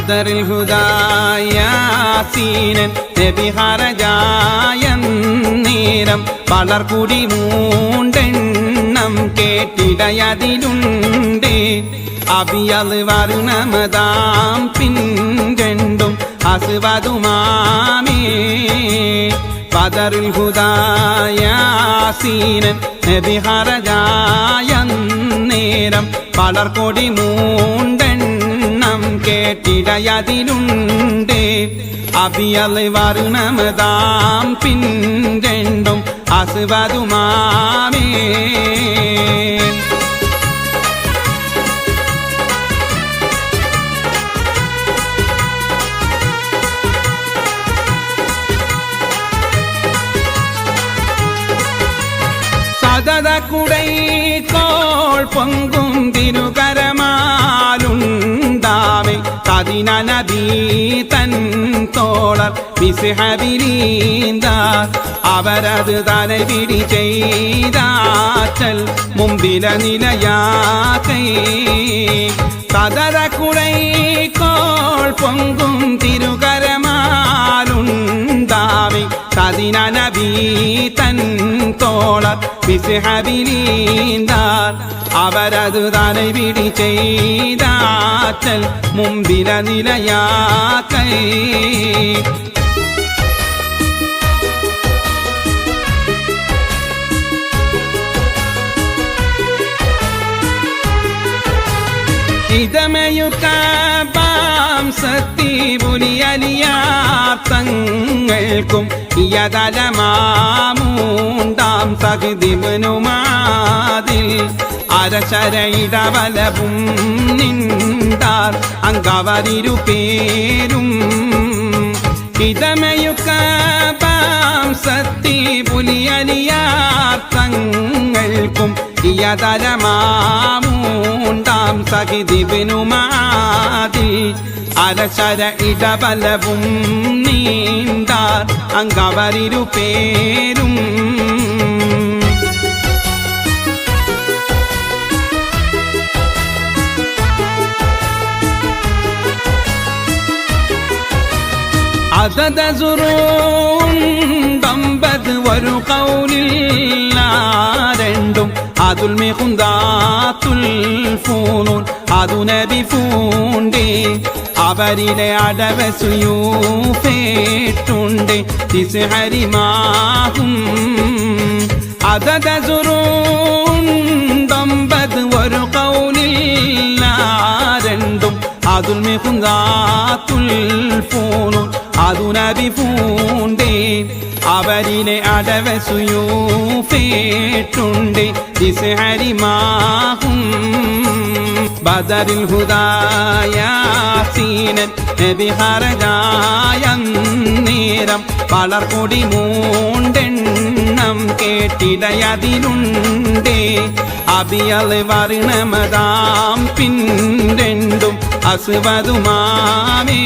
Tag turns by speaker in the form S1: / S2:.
S1: ബദറിൽ ഹുദായാസീനൻ നബി ഹറജായ നേരം വളർകുടി മൂണ്ടെണ്ണം കേട്ടിടയതിലുണ്ട്. അബിയൽ വരുണമതാം പിൻകണ്ടും അസുവതുമാമേ പതറിൽ ഹുദായാസീനൻ നബി ഹറജായ നേരം വളർകൊടി മൂണ്ടെണ്ണം കേട്ടിടയതിലുണ്ട് അബിയൽ വരുണമതാം പിൻരണ്ടും അസുവതുമാമേ സതത കുടൈക്കോൾ പൊങ്കും തിരുകരമാലുണ്ടാവെ தன் தோழர் விசிஹபிலீந்தார் அவரது தலைவிடி செய்தாற்றல் மும்பில நிலையாக்கை. சதர குடை கோள் பொங்கும் திருகரமாலுந்தாவை சதின நபி தன் தோழர் விசிஹபிலீந்தார் വിസിഹബിലീന്താർ അവരത് തലപിടി ചെയ്താച്ചൽ മുമ്പില നിലയാക്കൈ ഇതമയുക്കാം സത്തി പുലിയലിയാത്തങ്ങൾക്കും യതലമാമൂണ്ടാം സഹിതിമനുമാതിൽ അരശരയിടവലവും നിന്താർ അങ്കവരിരു പേരും. ഇതമയുക്ക സത്തി പുലിയലിയാത്തങ്ങൾക്കും ഇയതരമാമൂണ്ടാം സഹിതിവിനുമാതി അരശര ഇടവലവും നീന്താർ അങ്കവരിരു പേരും. അതത സുറൂണ്ടമ്പത് ഒരു കൗലില്ല രണ്ടും അതുൽ മികുന്താത്തുൽ ഫൂനൂൻ അതു നബി ഫൂണ്ടേ അവരിലെ അടവസുയൂഫേട്ടുണ്ട് തിസ്ഹരിമാഹും അതത സുറൂണ്ടമ്പത് രണ്ടും അതുൽ മികുന്താത്തുൽ ഫൂനൂൻ അതു നബി ഫൂണ്ടേ. അവരിലെ അടവസുയൂഫേട്ടുണ്ട് ദിസഹരിമാഹും ബദറിൽ ഹുദായാസീനൻ. നബി ഹറജായ നേരം വളർകൊടി മൂണ്ടെണ്ണം കേട്ടിടയതിലുണ്ടേ. അബിയൽ വർണമതാം அசுவது மாமே